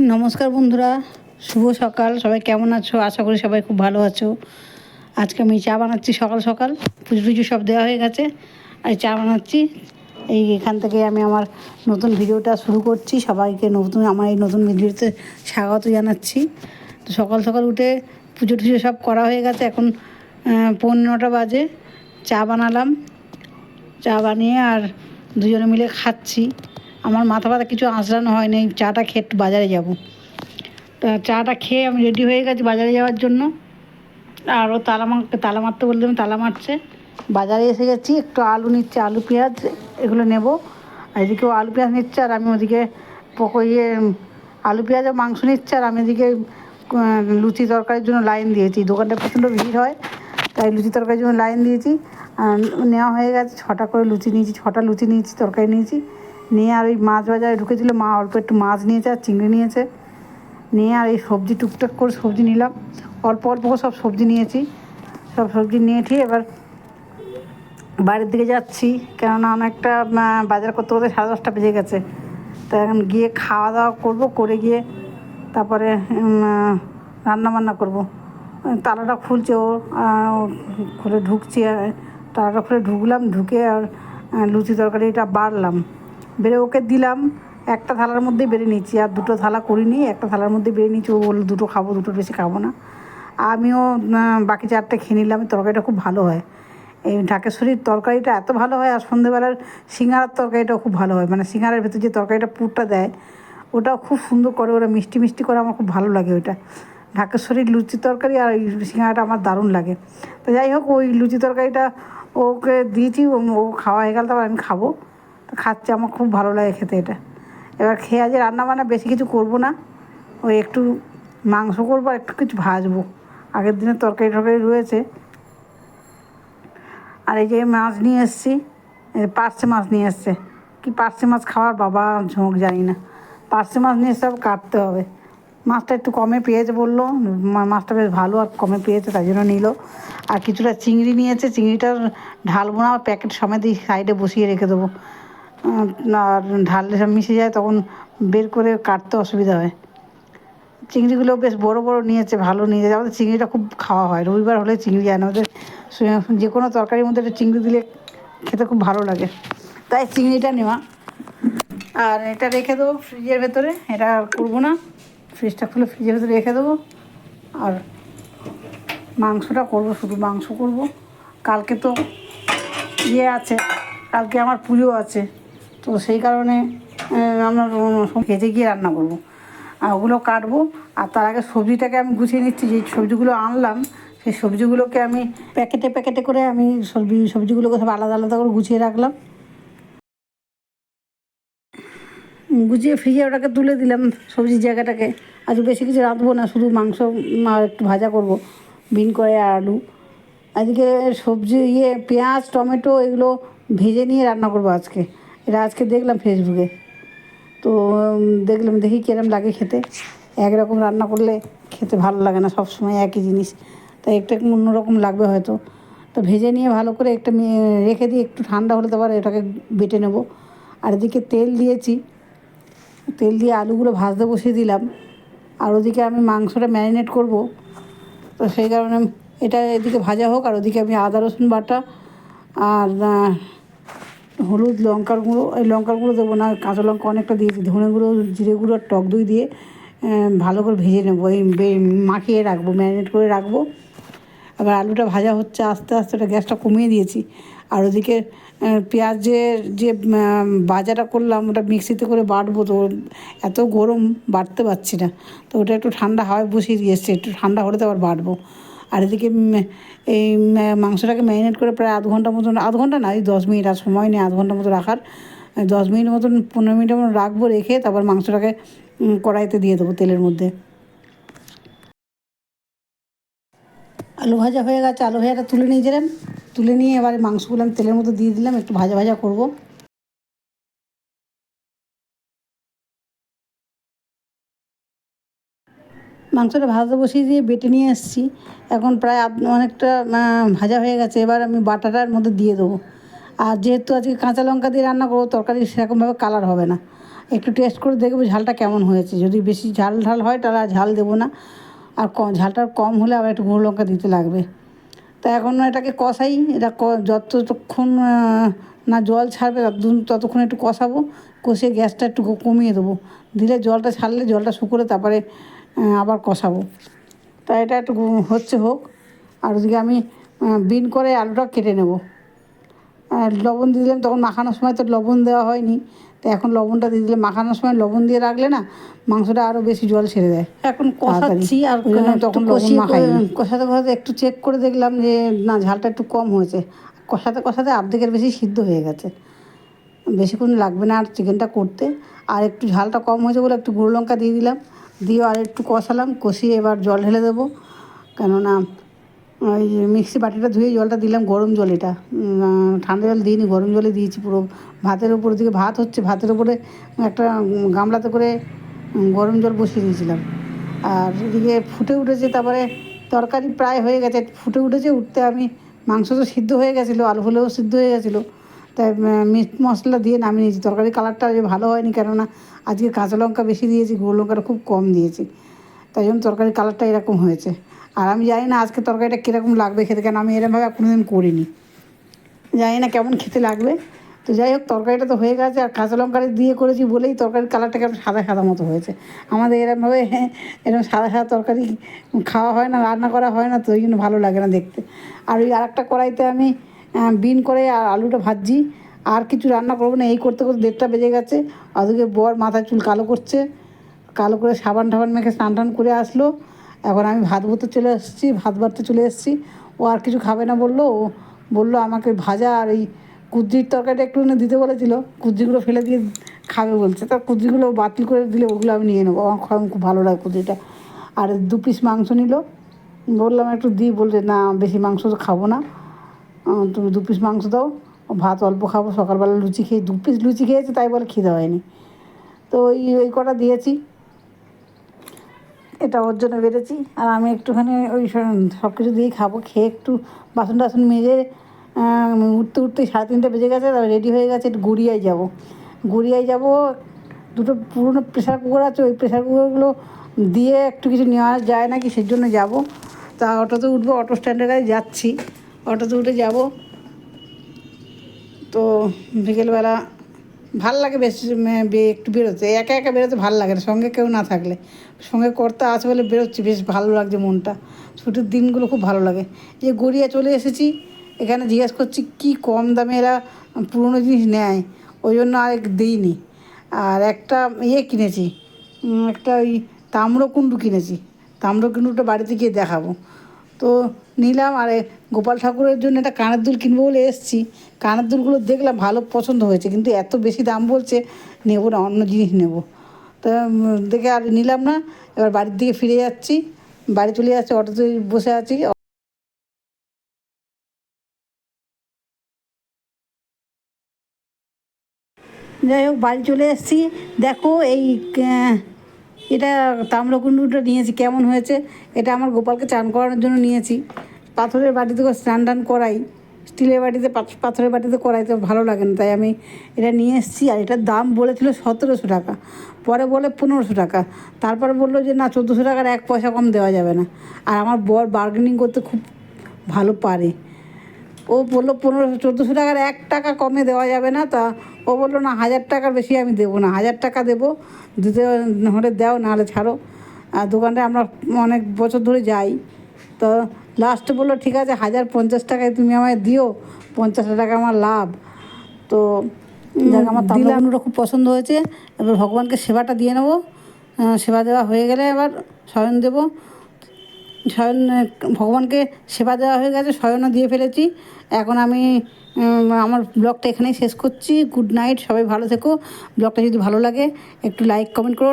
নমস্কার বন্ধুরা, শুভ সকাল, সবাই কেমন আছো? আশা করি সবাই খুব ভালো আছো। আজকে আমি চা বানাচ্ছি সকাল সকাল, পুজো টুজো সব দেওয়া হয়ে গেছে। আর চা বানাচ্ছি। এই এখান থেকে আমি আমার নতুন ভিডিওটা শুরু করছি। সবাইকে নতুন, আমার এই নতুন ভিডিওতে স্বাগত জানাচ্ছি। তো সকাল সকাল উঠে পুজো টুজো সব করা হয়ে গেছে। এখন পনেরোটা বাজে। চা বানালাম। চা বানিয়ে আর দুজনে মিলে খাচ্ছি। আমার মাথা ব্যথা কিছু আঁচড়ানো হয়নি চাটা খেয়ে একটু বাজারে যাব। তা চাটা খেয়ে আমি রেডি হয়ে গেছি বাজারে যাওয়ার জন্য। আর ও তালা তালা মারতে বললে আমি তালা মারছে। বাজারে এসে গেছি, একটু আলু নিচ্ছে, আলু পেঁয়াজ এগুলো নেব। আর এদিকে আলু পেঁয়াজ নিচ্ছে আর আমি ওদিকে পকো ইয়ে আলু পেঁয়াজ মাংস নিচ্ছে আর আমি এদিকে লুচি তরকারির জন্য লাইন দিয়েছি। দোকানটা প্রচণ্ড ভিড় হয়, তাই লুচি তরকারির জন্য লাইন দিয়েছি। নেওয়া হয়ে গেছে, ছটা করে লুচি নিয়েছি, ছটা লুচি নিয়েছি, তরকারি নিয়েছি। নিয়ে আর ওই মাছ বাজারে ঢুকেছিল। মা অল্প একটু মাছ নিয়েছে আর চিংড়ি নিয়েছে। নিয়ে আর এই সবজি টুকটাক করে সবজি নিলাম। অল্প অল্প সব সবজি নিয়েছি। সব সবজি নিয়ে ঠিক এবার বাড়ির দিকে যাচ্ছি। কেননা অনেকটা বাজার করতে করতে সাড়ে দশটা বেজে গেছে। তো এখন গিয়ে খাওয়া দাওয়া করব, করে গিয়ে তারপরে রান্না বান্না করব। তালাটা খুলছে ও খুলে ঢুকছি তালাটা খুলে ঢুকলাম, ঢুকে আর লুচি তরকারিটা বাড়লাম। বেড়ে ওকে দিলাম, একটা থালার মধ্যেই বেড়ে নিচ্ছি আর দুটো থালা করিনি, একটা থালার মধ্যে বেড়ে নিচ্ছি ও বলল দুটো খাব দুটোর বেশি খাব না। আমিও বাকি চারটে খেয়ে নিলাম, তরকারিটা খুব ভালো হয়। এই ঢাকেশ্বরীর তরকারিটা এত ভালো হয়, আর সন্ধেবেলার সিঙ্গারার তরকারিটাও খুব ভালো হয় মানে সিঙ্গারার ভেতর যে তরকারিটা পুরটা দেয়, ওটাও খুব সুন্দর করে, ওরা মিষ্টি মিষ্টি করে, আমার খুব ভালো লাগে ওইটা। ঢাকেশ্বরীর লুচি তরকারি আর ওই সিঙ্গারাটা আমার দারুণ লাগে। তো যাই হোক, ওই লুচি তরকারিটা ওকে দিয়েছি ও- খাওয়া হয়ে গেল, তারপর আমি খাব। খাচ্ছে, আমার খুব ভালো লাগে খেতে এটা। এবার খেয়ে আজ রান্না বান্না বেশি কিছু করব না। ওই একটু মাংস করব আর একটু কিছু ভাজবো। আগের দিনের তরকারি টরকারি রয়েছে। আর এই যে মাছ নিয়ে এসেছি পার্সে মাছ নিয়ে এসছে। কি পার্সে মাছ খাওয়ার বাবা, ঝোঁক জানি না। পার্সে মাছ নিয়ে সব কাটতে হবে। মাছটা একটু কমে পেয়েছে বলল মাছটা বেশ ভালো আর কমে পেয়েছে তাই জন্য নিল। আর কিছুটা চিংড়ি নিয়েছে চিংড়িটা ঢালবো না, প্যাকেট সমেত সাইডে বসিয়ে রেখে দেবো। আর ঢাললে সব মিশে যায়, তখন বের করে কাটতে অসুবিধা হয়। চিংড়িগুলো বেশ বড় বড় নিয়েছে, ভালো নিয়ে যায় আমাদের চিংড়িটা খুব খাওয়া হয়। রবিবার হলে চিংড়ি আনে। ওদের যে কোনো তরকারির মধ্যে একটা চিংড়ি দিলে খেতে খুব ভালো লাগে। তাই চিংড়িটা নেওয়া আর এটা রেখে দেবো ফ্রিজের ভেতরে। এটা আর করব না। ফ্রিজটা খুলে ফ্রিজের ভেতরে রেখে দেবো। আর মাংসটা করব, শুধু মাংস করব। কালকে তো ইয়ে আছে। কালকে আমার পুজো আছে। তো সেই কারণে আমরা খেতে গিয়ে রান্না করব। আর ওগুলো কাটবো, আর তার আগে সবজিটাকে আমি গুছিয়ে নিচ্ছি। যে সবজিগুলো আনলাম, সেই সবজিগুলোকে আমি প্যাকেটে প্যাকেটে করে আমি সবজি, সবজিগুলোকে সব আলাদা আলাদা করে গুছিয়ে রাখলাম। গুছিয়ে ফ্রিজে ওটাকে তুলে দিলাম, সবজির জায়গাটাকে। আজ বেশি কিছু রাঁধবো না, শুধু মাংস একটু ভাজা করব, বিন করে আর আলু। আজকে সবজি ইয়ে পেঁয়াজ, টমেটো, এগুলো ভেজে নিয়ে রান্না করব আজকে। এটা আজকে দেখলাম ফেসবুকে। তো দেখলাম দেখি কিরম লাগে খেতে। একরকম রান্না করলে খেতে ভালো লাগে না সব সময় একই জিনিস। তাই একটা অন্যরকম লাগবে হয়তো। তো ভেজে নিয়ে ভালো করে একটা রেখে দিয়ে একটু ঠান্ডা হলে তারপর এটাকে বেটে নেব। আর এদিকে তেল দিয়েছি। তেল দিয়ে আলুগুলো ভাজতে বসিয়ে দিলাম। আর ওদিকে আমি মাংসটা ম্যারিনেট করব। তো সেই কারণে এটা এদিকে ভাজা হোক, আর ওদিকে আমি আদা রসুন বাটা আর হলুদ লঙ্কার গুঁড়ো, এই লঙ্কার গুঁড়ো দেবো না, কাঁচা লঙ্কা অনেকটা দিয়েছি, ধনে গুঁড়ো, জিরে গুঁড়ো আর টক দই দিয়ে ভালো করে ভেজে নেব, এই মাখিয়ে রাখব, ম্যারিনেট করে রাখব। আবার আলুটা ভাজা হচ্ছে, আস্তে আস্তে ওটা গ্যাসটা কমিয়ে দিয়েছি। আর ওদিকে পেঁয়াজের যে ভাজাটা করলাম, ওটা মিক্সিতে করে বাটবো, তো এত গরম বাটতে পারছি না। তো ওটা একটু ঠান্ডা হাওয়ায় বসিয়ে দিয়ে এসছে একটু ঠান্ডা হলে তো আবার বাটবো। আর এদিকে এই মাংসটাকে ম্যারিনেট করে প্রায় আধ ঘণ্টা মতন, আধ ঘণ্টা না, এই দশ মিনিট আর সময় নেই আধ ঘণ্টা মতো রাখার। দশ মিনিট মতন, পনেরো মিনিট মতন রাখব রেখে তারপর মাংসটাকে কড়াইতে দিয়ে দেবো তেলের মধ্যে। আলু ভাজা হয়ে গেছে, আলু ভাজাটা তুলে নিয়ে গেলাম। তুলে নিয়ে এবারে মাংসগুলো আমি তেলের মধ্যে দিয়ে দিলাম, একটু ভাজা ভাজা করব। মাংসটা ভাজা বসিয়ে দিয়ে বেটে নিয়ে এসেছি। এখন প্রায় অনেকটা ভাজা হয়ে গেছে। এবার আমি বাটাটার মধ্যে দিয়ে দেবো। আর যেহেতু আজকে কাঁচা লঙ্কা দিয়ে রান্না করব, তরকারি সেরকমভাবে কালার হবে না। একটু টেস্ট করে দেখব ঝালটা কেমন হয়েছে। যদি বেশি ঝাল ঝাল হয়, তাহলে আর ঝাল দেবো না। আর কম ঝালটা কম হলে আবার একটু গুঁড়ো লঙ্কা দিতে লাগবে। তা এখন এটাকে কষাই। এটা যতক্ষণ না জল ছাড়বে, ততক্ষণ একটু কষাবো। কষিয়ে গ্যাসটা একটু কমিয়ে দেবো। দিলে জলটা ছাড়লে জলটা শুকোলে তারপরে আবার কষাবো। তা এটা একটু হচ্ছে হোক। আর ওদিকে আমি বিন করে আলুটা কেটে নেব। আর লবণ দিয়ে দিলাম তখন মাখানোর সময় তো লবণ দেওয়া হয়নি। তো এখন লবণটা দিয়ে দিলে মাখানোর সময় লবণ দিয়ে রাখলে না মাংসটা আরও বেশি জল ছেড়ে দেয়। এখন কষাচ্ছি আর তখন লবণ মাখাই কষাতে কষাতে একটু চেক করে দেখলাম যে না ঝালটা একটু কম হয়েছে। কষাতে কষাতে অর্ধেকের বেশি সিদ্ধ হয়ে গেছে। বেশিক্ষণ লাগবে না আর চিকেনটা করতে। আর একটু ঝালটা কম হয়েছে বলে একটু গুঁড়ো লঙ্কা দিয়ে দিলাম। দিয়ে আর একটু কষালাম, কষিয়ে এবার জল ঢেলে দেবো। কেননা ওই মিক্সি বাটিটা ধুয়ে জলটা দিলাম গরম জল এটা। ঠান্ডা জল দিইনি, গরম জলে দিয়েছি পুরো। ভাতের উপর দিকে ভাত হচ্ছে, ভাতের উপরে একটা গামলাতে করে গরম জল বসিয়ে দিয়েছিলাম। আর এদিকে ফুটে উঠেছে, তারপরে তরকারি প্রায় হয়ে গেছে। ফুটে উঠেছে, উঠতে আমি মাংস তো সিদ্ধ হয়ে গেছিল, আলু ফুলেও সিদ্ধ হয়ে গেছিল। তাই মিট মশলা দিয়ে নামিয়ে নিয়েছি। তরকারি কালারটা ভালো হয়নি, কেননা আজকে কাঁচা লঙ্কা বেশি দিয়েছি, গুঁড়ো লঙ্কাটা খুব কম দিয়েছি। তাই জন্য তরকারির কালারটা এরকম হয়েছে। আর আমি জানি না আজকে তরকারিটা কীরকম লাগবে খেতে কেন আমি এরকমভাবে কোনোদিন করিনি। জানি না কেমন খেতে লাগবে। তো যাই হোক, তরকারিটা তো হয়ে গেছে, আর কাঁচা লঙ্কাটা দিয়ে করেছি বলেই তরকারির কালারটা কেমন সাদা সাদা মতো হয়েছে। আমাদের এরমভাবে হ্যাঁ এরকম সাদা সাদা তরকারি খাওয়া হয় না, রান্না করা হয় না, তো ওই জন্য ভালো লাগে না দেখতে। আর ওই আরেকটা কড়াইতে আমি বিন করে আর আলুটা ভাজছি। আর কিছু রান্না করব না, এই করতে করতে দেড়টা বেজে গেছে। ওদিকে বর মাথার চুল কালো করছে। কালো করে সাবান টাবান মেখে স্নান টান করে আসলো। এখন আমি ভাত বলতে চলে এসেছি, ভাত বাড়তে চলে এসেছি। ও আর কিছু খাবে না বলল। ও বলল, আমাকে ভাজা আর এই কুদ্রির তরকারিটা একটু দিতে বলেছিল। কুদ্রিগুলো ফেলে দিয়ে খাবে বলছে। তা কুদ্রিগুলো বাতিল করে দিলে ওগুলো আমি নিয়ে নেব। আমার খাওয়া খুব ভালো লাগে কুদ্রিটা আর দু পিস মাংস নিল। বললাম, একটু দিই বলছে, না, বেশি মাংস তো খাব না। তুমি দু পিস মাংস দাও ভাত অল্প খাব, সকালবেলা লুচি খেয়ে, দু পিস লুচি খেয়েছে, তাই বলে খিদে হয়নি। তো ওই ওই কটা দিয়েছি। এটা ওর জন্য বেড়েছি, আর আমি একটুখানি ওই সব কিছু দিয়েই খাব, খেয়ে একটু বাসন টাসন মেজে উঠতে উঠতে সাড়ে তিনটে বেজে গেছে, তারপর রেডি হয়ে গেছে, একটু গড়িয়ায় যাব। গড়িয়ায় যাব, দুটো পুরনো প্রেশার কুকার আছে, ওই প্রেশার কুকারগুলো দিয়ে একটু কিছু নেওয়া যায় নাকি সেই জন্য যাব। তা অটোতে উঠবো, অটো স্ট্যান্ডের কাছে যাচ্ছি। অটোতে উঠে যাব। তো বিকেলবেলা ভালো লাগে বেশ বে- একটু বেরোতে। একা একা বেরোতে ভালো লাগে না, সঙ্গে কেউ না থাকলে। সঙ্গে কর্তা আছে বলে বেরোচ্ছি, বেশ ভালো লাগছে মনটা। ছুটির দিনগুলো খুব ভালো লাগে। যে গড়িয়া চলে এসেছি, এখানে জিজ্ঞেস করছি কি কম দামে এরা পুরনো জিনিস নেয়? ওই জন্য আর দিইনি। আর একটা ইয়ে কিনেছি একটা ওই তাম্রকুণ্ডু কিনেছি। তাম্রকুণ্ডুটা বাড়িতে গিয়ে দেখাবো। তো নিলাম আর গোপাল ঠাকুরের জন্য একটা কানের দুল কিনবো বলে এসেছি। কানের দুলগুলো দেখলাম ভালো পছন্দ হয়েছে, কিন্তু এত বেশি দাম বলছে, নেব না, অন্য জিনিস নেব। তা দেখে আর নিলাম না, এবার বাড়ির দিকে ফিরে যাচ্ছি। বাড়ি চলে যাচ্ছি, অটোতে বসে আছি। যাই হোক, বাড়ি চলে এসেছি। দেখো এই এটা তাম্রকুণ্ডুটা নিয়েছি, কেমন হয়েছে? এটা আমার গোপালকে চান করানোর জন্য নিয়েছি। পাথরের বাটিতে স্নান টান করাই। স্টিলের বাটিতে, পাথ- পাথরের বাটিতে করাই তো ভালো লাগে না, তাই আমি এটা নিয়ে এসেছি। আর এটার দাম বলেছিল সতেরোশো টাকা, পরে বলে পনেরোশো টাকা। তারপরে বলল যে, না, চোদ্দোশো টাকার এক পয়সা কম দেওয়া যাবে না। আর আমার বর বার্গেনিং করতে খুব ভালো পারে। ও বলল পনেরোশো চোদ্দোশো টাকার এক টাকা কমে দেওয়া যাবে না তা ও বলল না হাজার টাকার বেশি আমি দেবো না হাজার টাকা দেবো দিতে হলে দাও নাহলে ছাড়ো। আর দোকানটা আমরা অনেক বছর ধরে যাই। তো লাস্টে বলল ঠিক আছে হাজার পঞ্চাশ টাকায় তুমি আমায় দিও পঞ্চাশ টাকা আমার লাভ। তো যাক আমার খুব পছন্দ হয়েছে। এবার ভগবানকে সেবাটা দিয়ে নেব। সেবা দেওয়া হয়ে গেলে এবার শয়ন দেবো। শয়ন ভগবানকে সেবা দেওয়া হয়ে গেছে শয়নও দিয়ে ফেলেছি। এখন আমি আমার ব্লগটা এখানেই শেষ করছি। গুড নাইট, সবাই ভালো থেকো। ব্লগটা যদি ভালো লাগে, একটু লাইক কমেন্ট করো।